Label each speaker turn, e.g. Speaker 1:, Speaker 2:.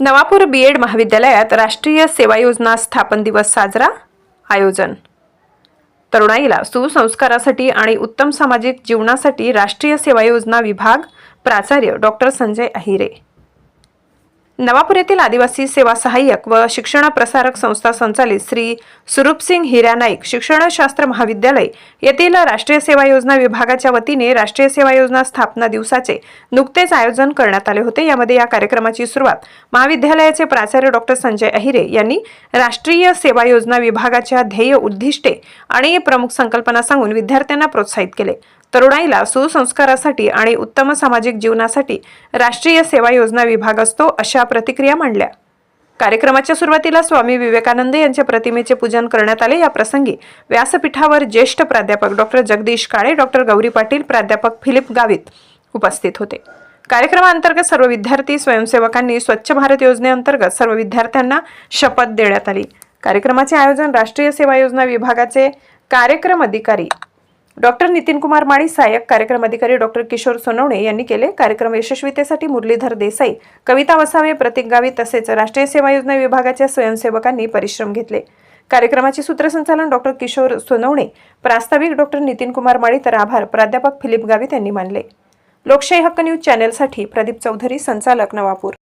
Speaker 1: Navapur B Ed महाविद्यालयात राष्ट्रीय सेवा योजना स्थापन दिवस साजरा आयोजन. तरुणाईला सुसंस्कारासाठी आणि उत्तम सामाजिक जीवनासाठी राष्ट्रीय सेवा योजना विभाग प्राचार्य डॉक्टर संजय अहिरे. नवापूर येथील आदिवासी सेवा सहाय्यक व शिक्षण प्रसारक संस्था संचालित श्री सुरूपसिंग हिरा नाईक शिक्षणशास्त्र महाविद्यालय येथील राष्ट्रीय सेवा योजना विभागाच्या वतीने राष्ट्रीय सेवा योजना स्थापना दिवसाचे नुकतेच आयोजन करण्यात आले होते. यामध्ये या कार्यक्रमाची सुरुवात महाविद्यालयाचे प्राचार्य डॉक्टर संजय अहिरे यांनी राष्ट्रीय सेवा योजना विभागाच्या ध्येय उद्दिष्टे आणि प्रमुख संकल्पना सांगून विद्यार्थ्यांना प्रोत्साहित केले. तरुणाईला सुसंस्कारासाठी आणि उत्तम सामाजिक जीवनासाठी राष्ट्रीय सेवा योजना विभाग असतो अशा प्रतिक्रिया मांडल्या. कार्यक्रमाच्या सुरुवातीला स्वामी विवेकानंद यांच्या प्रतिमेचे पूजन करण्यात आले. या प्रसंगी व्यासपीठावर ज्येष्ठ प्राध्यापक डॉक्टर जगदीश काळे डॉक्टर गौरी पाटील प्राध्यापक फिलिप गावित उपस्थित होते. कार्यक्रमाअंतर्गत सर्व विद्यार्थी स्वयंसेवकांनी स्वच्छ भारत योजनेअंतर्गत सर्व विद्यार्थ्यांना शपथ देण्यात आली. कार्यक्रमाचे आयोजन राष्ट्रीय सेवा योजना विभागाचे कार्यक्रम अधिकारी डॉक्टर नितीन कुमार माळी सहाय्यक कार्यक्रम अधिकारी डॉक्टर किशोर सोनवणे यांनी केले कार्यक्रम यशस्वीतेसाठी मुरलीधर देसाई कविता वसावे प्रतीक गावी तसेच राष्ट्रीय सेवा योजना विभागाच्या स्वयंसेवकांनी परिश्रम घेतले. कार्यक्रमाचे सूत्रसंचालन डॉक्टर किशोर सोनवणे प्रास्ताविक डॉक्टर नितीन कुमार माळी तर आभार प्राध्यापक फिलिप गावित यांनी मानले. लोकशाही हक्क न्यूज चॅनेलसाठी प्रदीप चौधरी संचालक नवापूर.